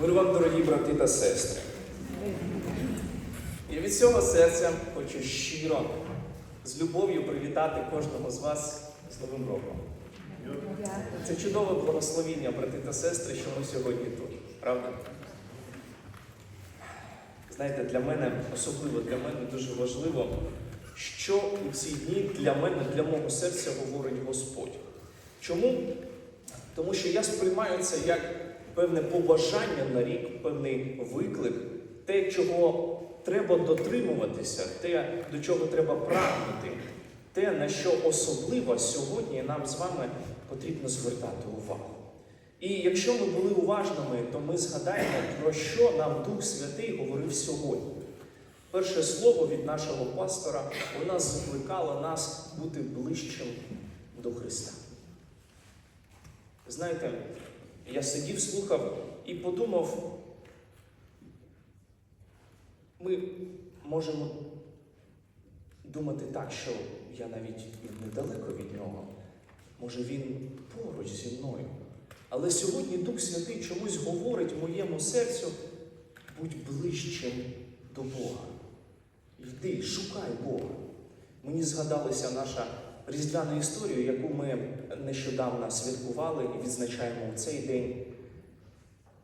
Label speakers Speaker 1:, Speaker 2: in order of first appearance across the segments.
Speaker 1: Мир вам, дорогі брати та сестри. Я від всього серця хочу щиро, з любов'ю привітати кожного з вас з Новим роком. Це чудове благословіння, брати та сестри, що ми сьогодні тут. Правда? Знаєте, для мене, особливо для мене, дуже важливо, що у ці дні для мене, для мого серця говорить Господь. Чому? Тому що я сприймаю це як певне побажання на рік, певний виклик, те, чого треба дотримуватися, те, до чого треба прагнути, те, на що особливо сьогодні нам з вами потрібно звертати увагу. І якщо ми були уважними, то ми згадаємо, про що нам Дух Святий говорив сьогодні. Перше слово від нашого пастора вона закликала нас бути ближчим до Христа. Знаєте, я сидів, слухав і подумав, ми можемо думати так, що я навіть недалеко від нього. Може, він поруч зі мною. Але сьогодні Дух Святий чомусь говорить моєму серцю, будь ближчим до Бога. Йди, шукай Бога. Мені згадалася наша різдвяна історія, яку ми нещодавно святкували і відзначаємо у цей день.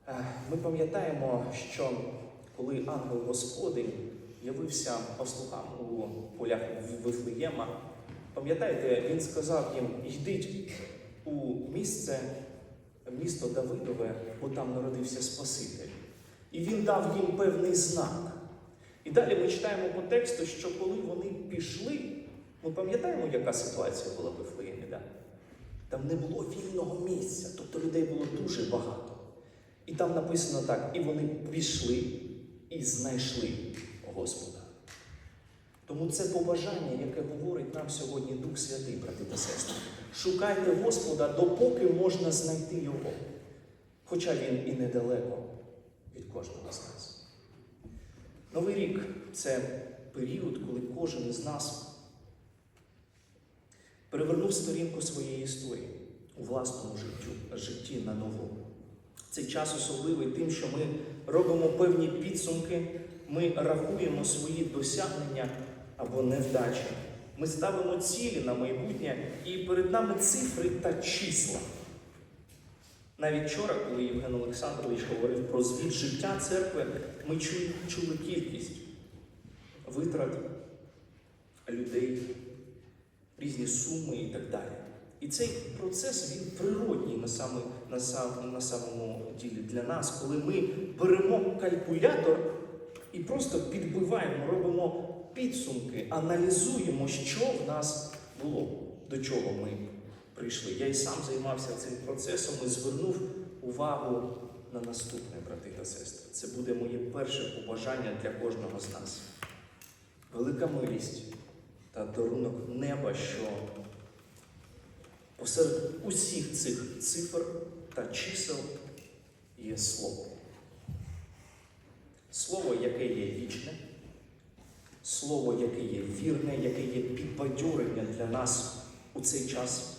Speaker 1: Е, Ми пам'ятаємо, що коли ангел Господень явився пастухам у полях Вифлеєма, пам'ятаєте, він сказав їм: йдіть у місце, місто Давидове, бо там народився Спаситель. І він дав їм певний знак. І далі ми читаємо по тексту, що коли вони пішли, ми пам'ятаємо, яка ситуація була в Вифлеємі, да? Там не було вільного місця, тобто людей було дуже багато. І там написано так: і вони пішли і знайшли Господа. Тому це побажання, яке говорить нам сьогодні Дух Святий, брати та сестри. Шукайте Господа, допоки можна знайти Його. Хоча він і недалеко від кожного з нас. Новий рік це період, коли кожен із нас перевернув сторінку своєї історії у власному життю, житті на нову. Цей час особливий тим, що ми робимо певні підсумки, ми рахуємо свої досягнення або невдачі. Ми ставимо цілі на майбутнє, і перед нами цифри та числа. Навіть вчора, коли Євген Олександрович говорив про звіт життя церкви, ми чули, кількість витрат людей, різні суми і так далі. І цей процес він природній на, саме, на, сам, на самому ділі для нас, коли ми беремо калькулятор і просто підбиваємо, робимо підсумки, аналізуємо, що в нас було, до чого ми прийшли. Я і сам займався цим процесом і звернув увагу на наступне, брати та сестри. Це буде моє перше побажання для кожного з нас. Велика милість та дарунок неба, що посеред усіх цих цифр та чисел є слово. Слово, яке є вічне, слово, яке є вірне, яке є підбадьорення для нас у цей час.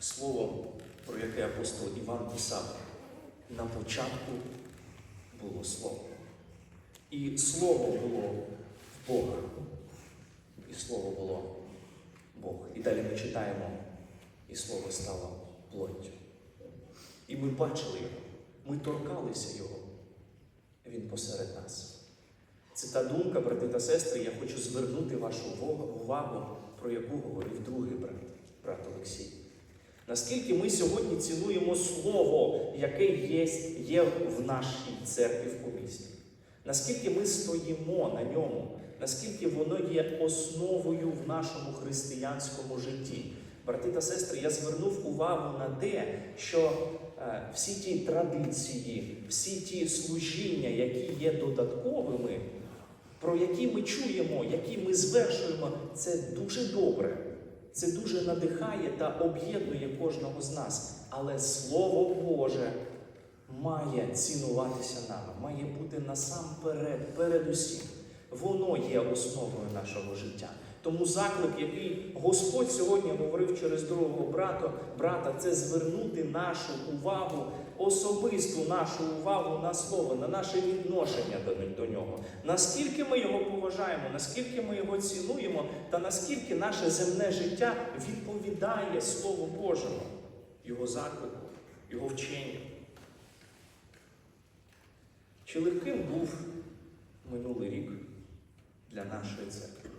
Speaker 1: Слово, про яке апостол Іван писав, на початку було слово. І слово було в Бога. І слово було Бог. І далі ми читаємо, і слово стало плоттю. І ми бачили його, ми торкалися його. Він посеред нас. Це та думка, брати та сестри, я хочу звернути вашу увагу, про яку говорив другий брат, брат Олексій. Наскільки ми сьогодні цінуємо слово, яке є, є в нашій церкві в помісті? Наскільки ми стоїмо на ньому, наскільки воно є основою в нашому християнському житті? Брати та сестри, я звернув увагу на те, що е, всі ті традиції, всі ті служіння, які є додатковими, про які ми чуємо, які ми звершуємо, це дуже добре. Це дуже надихає та об'єднує кожного з нас. Але Слово Боже має цінуватися нами, має бути насамперед, передусім. Воно є основою нашого життя. Тому заклик, який Господь сьогодні говорив через другого брата, брата, це звернути нашу увагу, особисту нашу увагу на слово, на наше відношення до, нього. Наскільки ми його поважаємо, наскільки ми його цінуємо, та наскільки наше земне життя відповідає Слову Божому, його заклику, його вченню. Чи легким був минулий рік для нашої церкви?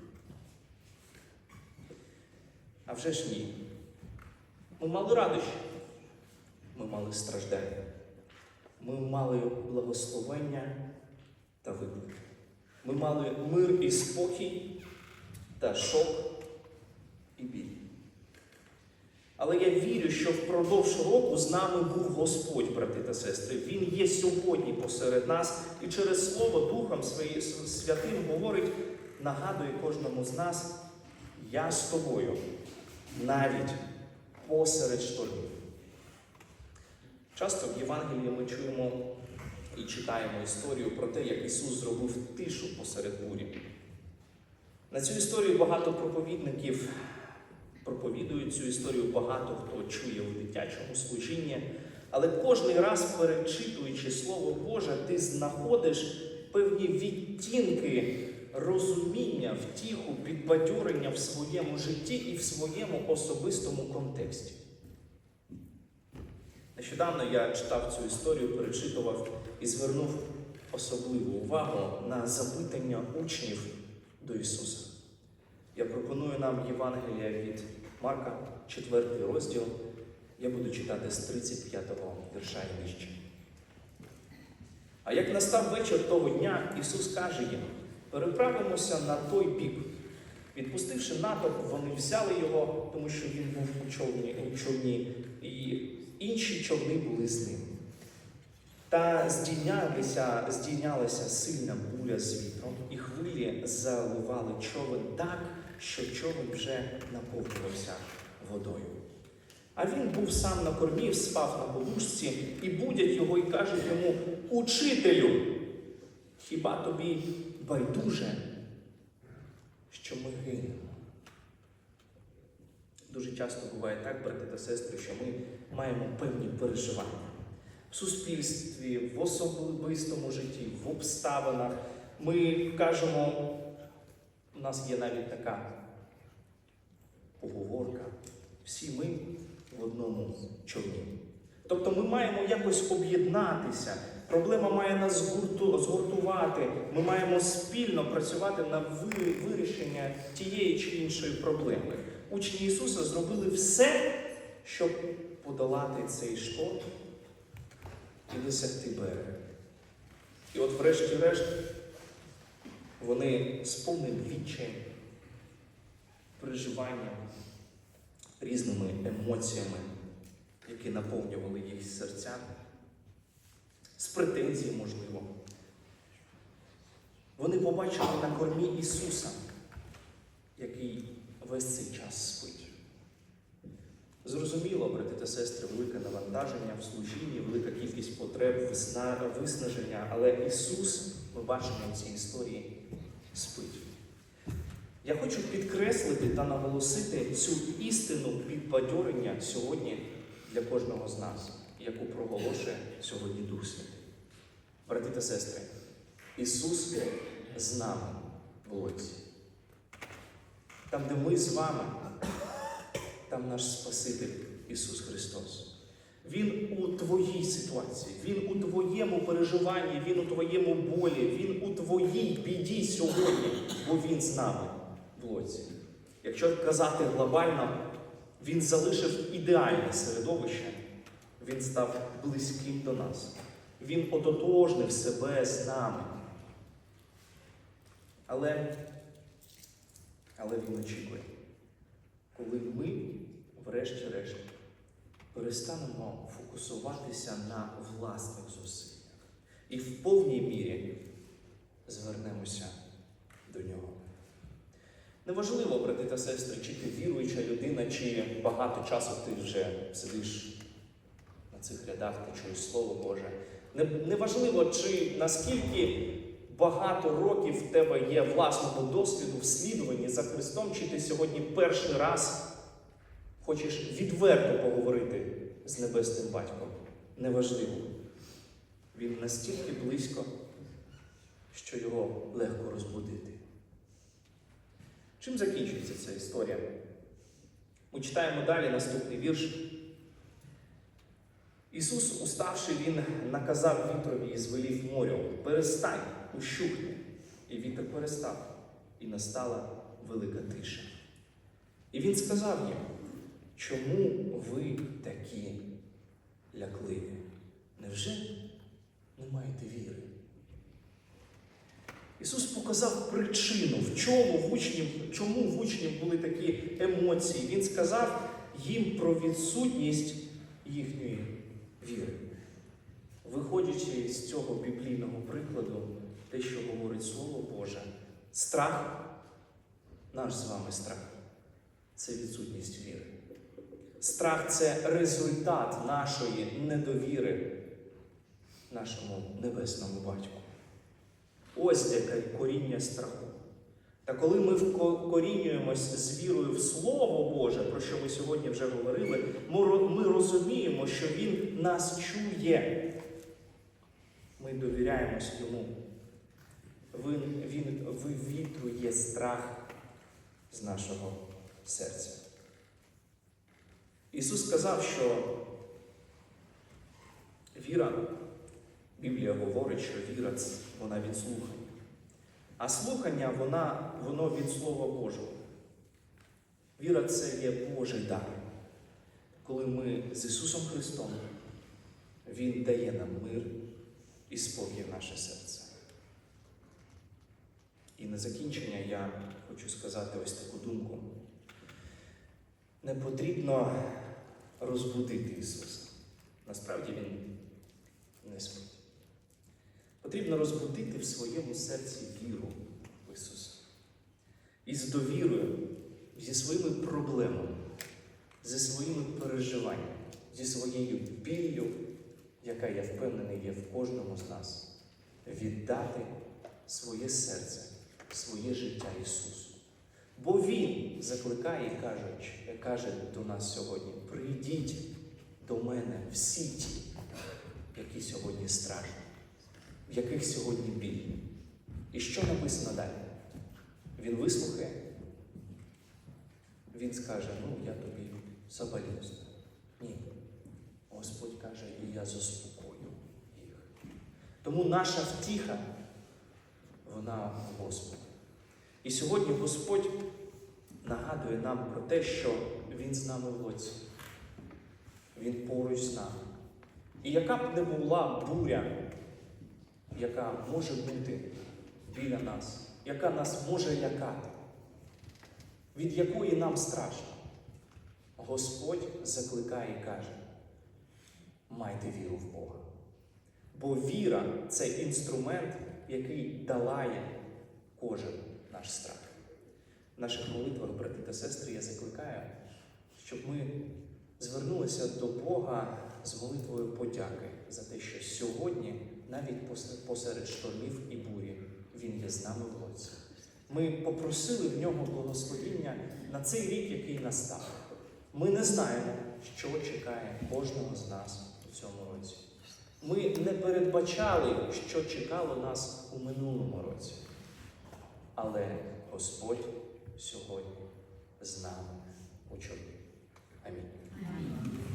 Speaker 1: А вже ж ні. Ми мали радощі, ми мали страждання, ми мали благословення та виклик. Ми мали мир і спокій та шок і біль. Але я вірю, що впродовж року з нами був Господь, брати та сестри. Він є сьогодні посеред нас і через Слово Духом Своїм святим говорить, нагадує кожному з нас, я з тобою, навіть посеред штормів. Часто в Євангелії ми чуємо і читаємо історію про те, як Ісус зробив тишу посеред бурі. На цю історію багато проповідників проповідують цю історію, багато хто чує у дитячому служінні. Але кожний раз, перечитуючи Слово Боже, ти знаходиш певні відтінки розуміння, втіху, підбадьорення в своєму житті і в своєму особистому контексті. Нещодавно я читав цю історію, перечитував і звернув особливу увагу на запитання учнів до Ісуса. Я пропоную нам Євангелія від Марка, 4 розділ. Я буду читати з 35-го вірша і нижче. А як настав вечір того дня, Ісус каже їм: переправимося на той бік. Відпустивши натовп, вони взяли його, тому що він був у човні, у човні, і інші човни були з ним. Та здійнялися, здійнялася сильна буря з вітром, і хвилі заливали човен так, що човен вже наповнювався водою. А він був сам на кормі, спав на подушці, і будять його і кажуть йому: Учителю, хіба тобі байдуже, що ми гинемо? Дуже часто буває так, брати та сестри, що ми маємо певні переживання в суспільстві, в особистому житті, в обставинах. Ми кажемо, у нас є навіть така поговорка. Всі ми в одному човні. Тобто ми маємо якось об'єднатися. Проблема має нас згурту, згуртувати. Ми маємо спільно працювати на вирішення тієї чи іншої проблеми. Учні Ісуса зробили все, щоб подолати цей шторм і досягти берега. І от, врешті-решт, вони сповнені відчаєм, переживанням, різними емоціями, які наповнювали їх серця, з претензій, можливо. Вони побачили на кормі Ісуса, який весь цей час спить. Зрозуміло, брати та сестри, велике навантаження в служінні, велика кількість потреб, виснаження, але Ісус, ми бачимо в цій історії, спить. Я хочу підкреслити та наголосити цю істину підбадьорення сьогодні для кожного з нас, яку проголошує сьогодні Дух Святий. Брати та сестри, Ісус з нами в лодці. Там, де ми з вами, там наш Спаситель Ісус Христос. Він у твоїй ситуації, Він у твоєму переживанні, Він у твоєму болі, Він у твоїй біді сьогодні, бо Він з нами в лодці. Якщо казати глобально, Він залишив ідеальне середовище, Він став близьким до нас. Він ототожнив себе з нами. Але, але Він очікує, коли ми, врешті-решт, перестанемо фокусуватися на власних зусиллях і в повній мірі звернемося до нього. Неважливо, брати та сестри, чи ти віруюча людина, чи багато часу ти вже сидиш на цих рядах, ти чуєш Слово Боже. Неважливо, чи наскільки багато років в тебе є власного досвіду в слідуванні за Христом, чи ти сьогодні перший раз хочеш відверто поговорити з Небесним Батьком. Неважливо. Він настільки близько, що його легко розбудити. Чим закінчується ця історія? Ми читаємо далі наступний вірш. Ісус, уставши, Він наказав вітрові і звелів морю, перестань, ущухни. І вітер перестав, і настала велика тиша. І він сказав їм, чому ви такі лякливі? Невже не маєте віри? Ісус показав причину, в чому в учнів, чому в учнів були такі емоції. Він сказав їм про відсутність їхньої віри. Виходячи з цього біблійного прикладу, те, що говорить Слово Боже, страх, наш з вами страх, це відсутність віри. Страх це результат нашої недовіри нашому небесному батьку. Ось яке коріння страху. Та коли ми вкорінюємось з вірою в Слово Боже, про що ми сьогодні вже говорили, ми розуміємо, що Він нас чує. Ми довіряємось Йому. Він, вивітрює страх з нашого серця. Ісус сказав, що віра, Біблія говорить, що віра вона від слухання. А слухання вона, воно від Слова Божого. Віра це є Божий дар. Коли ми з Ісусом Христом, Він дає нам мир і спокій в наше серце. І на закінчення я хочу сказати ось таку думку. Не потрібно розбудити Ісуса. Насправді Він не спить. Потрібно розбудити в своєму серці віру в Ісуса. І з довірою, зі своїми проблемами, зі своїми переживаннями, зі своєю біллю, яка я впевнений є в кожному з нас, віддати своє серце, своє життя Ісусу. Бо Він закликає і каже, каже до нас сьогодні: прийдіть до мене всі ті, які сьогодні страждають в яких сьогодні біль. І що написано далі? Він вислухає, він скаже, ну я тобі соболюсь. Ні. Господь каже, і я заспокою їх. Тому наша втіха, вона в Господі. І сьогодні Господь нагадує нам про те, що Він з нами в лоці. Він поруч з нами. І яка б не була буря, яка може бути біля нас, яка нас може лякати, від якої нам страшно. Господь закликає і каже: майте віру в Бога. Бо віра це інструмент, який долає кожен наш страх. В наших молитвах, брати та сестри, я закликаю, щоб ми звернулися до Бога з молитвою подяки за те, що сьогодні, навіть посеред штормів і бурі, Він є з нами в лоці. Ми попросили в нього благословіння на цей рік, який настав. Ми не знаємо, що чекає кожного з нас у цьому році. Ми не передбачали, що чекало нас у минулому році. Але Господь сьогодні з нами у чому. Амінь.